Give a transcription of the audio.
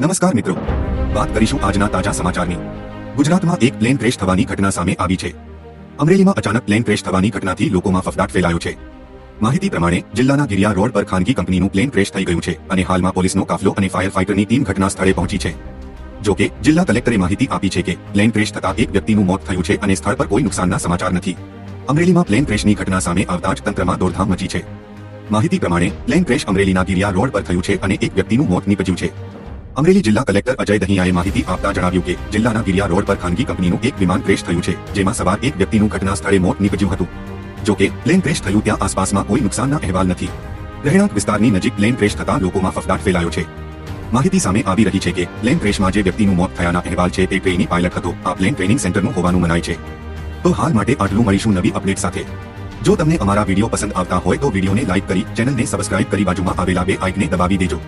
નમસ્કાર મિત્રો. વાત કરીશું આજના તાજા સમાચારની. ગુજરાતમાં એક પ્લેન ક્રેશ થવાની ઘટના સામે આવી છે. અમરેલીમાં અચાનક પ્લેન ક્રેશ થવાની ઘટનાથી લોકોમાં ફફડાટ ફેલાયો છે. માહિતી પ્રમાણે, જિલ્લાના ગિરિયા રોડ પર ખાનગી કંપનીનું પ્લેન ક્રેશ થઈ ગયું છે અને હાલમાં પોલીસનો કાફલો અને ફાયર ફાઇટરની ટીમ ઘટના સ્થળે પહોંચી છે. જો કે, જિલ્લા કલેક્ટરે માહિતી આપી છે કે, પ્લેન ક્રેશ થતા એક વ્યક્તિનું મોત થયું છે અને સ્થળ પર કોઈ નુકસાનના સમાચાર નથી. અમરેલીમાં પ્લેન ક્રેશની ઘટના સામે આવતા જ તંત્રમાં દોડધામ મચી છે. માહિતી પ્રમાણે, પ્લેન ક્રેશ અમરેલીના ગિરિયા રોડ પર થયું છે અને એક વ્યક્તિનું મોત નીપજ્યું છે. અમરેલી જિલ્લા કલેક્ટર અજય દહિયાએ માહિતી આપતા જણાવ્યું કે જિલ્લાના ગિરિયા રોડ પર ખાનગી કંપનીનું એક વિમાન ક્રેશ થયું છે, જેમાં સવાર એક વ્યક્તિનું ઘટના સ્થળે મોત નીપજ્યું હતું. જો કે, પ્લેન ક્રેશ થયું ત્યાં આસપાસમાં કોઈ નુકસાનના અહેવાલ નથી. રહેણાંક વિસ્તારની નજીક પ્લેન ક્રેશ થતા લોકોમાં ફફડાટ ફેલાયો છે. માહિતી સામે આવી રહી છે કે, પ્લેન ક્રેશમાં જે વ્યક્તિનું મોત થયાના અહેવાલ છે તે ટ્રેની પાયલટ હતો. આ પ્લેન ટ્રેનિંગ સેન્ટરનું હોવાનું મનાય છે. તો હાલ માટે આટલું મળીશું નવી અપડેટ સાથે. જો તમને અમારા વીડિયો પસંદ આવતા હોય તો વિડીયોને લાઇક કરી, ચેનલને સબસ્ક્રાઇબ કરી બાજુમાં આવેલા બે આઇકને દબાવી દેજો.